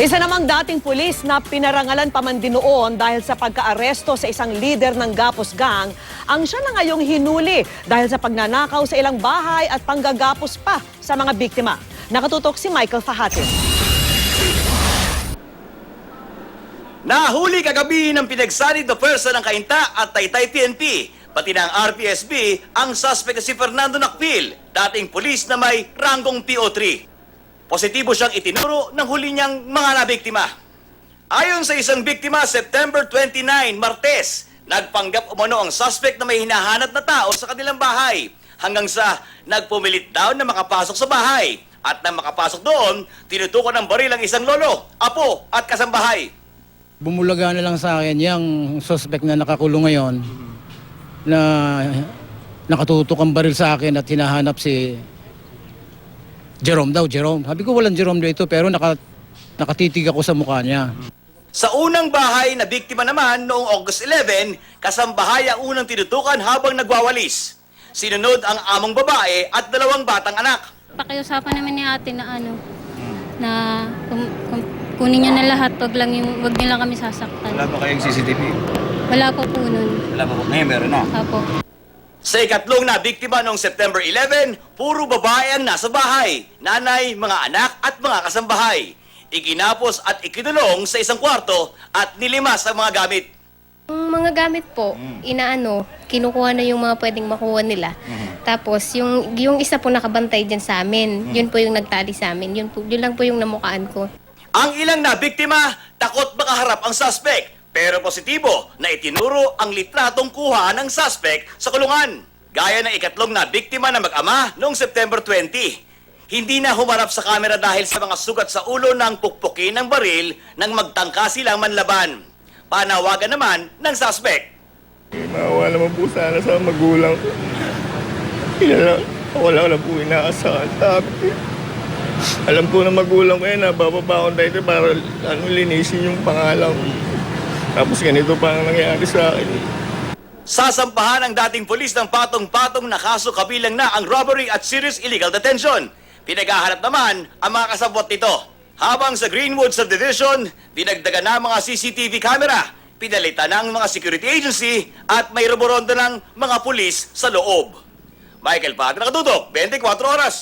Isa namang dating pulis na pinarangalan pa man din noon dahil sa pagkaaresto sa isang leader ng Gapos Gang, ang siya na ngayong hinuli dahil sa pagnanakaw sa ilang bahay at panggagapos pa sa mga biktima. Nakatutok si Michael Fahatin. Nahuli kagabi ng pinagsanid na pwersa ng Kainta at Taytay PNP, pati ng RPSB, ang suspect si Fernando Nakpil, dating pulis na may ranggong PO3. Positibo siyang itinuro ng huli niyang mga nabiktima. Ayon sa isang biktima, September 29, Martes, nagpanggap umano ang suspect na may hinahanap na tao sa kanilang bahay hanggang sa nagpumilit daw na makapasok sa bahay. At nang makapasok doon, tinutukan ng baril ang isang lolo, apo at kasambahay. bumulaga na lang sa akin yung suspect na nakakulong ngayon na nakatutok ang baril sa akin at hinahanap si Jerome daw, Jerome. Sabi ko walang Jerome dito pero naka, nakatitig ako sa mukha niya. Sa unang bahay na biktima naman noong August 11, kasambahay ang unang tinutukan habang nagwawalis. Sinunod ang among babae at dalawang batang anak. Pakiusapan namin ni ate na ano, na kum, kum- kunin niyo na lahat, wag lang yung, wag nila kami sasaktan. Wala ba kayong CCTV? Wala po po nun. Wala pa po. Ngayon meron na. Apo. Sa ikatlong na biktima noong September 11, puro babae ang nasa bahay. Nanay, mga anak at mga kasambahay. Iginapos at ikinulong sa isang kwarto at nilimas ang mga gamit. Yung mga gamit po, inaano, kinukuha na yung mga pwedeng makuha nila. Tapos, yung, yung isa po nakabantay dyan sa amin, yun po yung nagtali sa amin. Yun, po, yun lang po yung namukaan ko. Ang ilang na biktima, takot makaharap ang suspect. Pero positibo na itinuro ang litratong kuha ng suspect sa kulungan. Gaya ng ikatlong na biktima na mag-ama noong September 20. Hindi na humarap sa kamera dahil sa mga sugat sa ulo ng pukpukin ng baril nang magtangka silang manlaban. Panawagan naman ng suspect. Maawa naman po sana sa magulang ko. Inala, ako lang na po inaasahan. Alam po ng magulang ko yan na bababa akong dito para ano, linisin yung pangalan ko. Tapos ganito pa ang nangyayari sa akin. Sasampahan ang dating polis ng patong-patong na kaso kabilang na ang robbery at serious illegal detention. Pinaghahanap naman ang mga kasabot nito. Habang sa Greenwood Subdivision, dinagdagan na mga CCTV camera, pinalitan ng mga security agency at may rumorondo ng mga pulis sa loob. Michael Padre, nakatutok, 24 oras.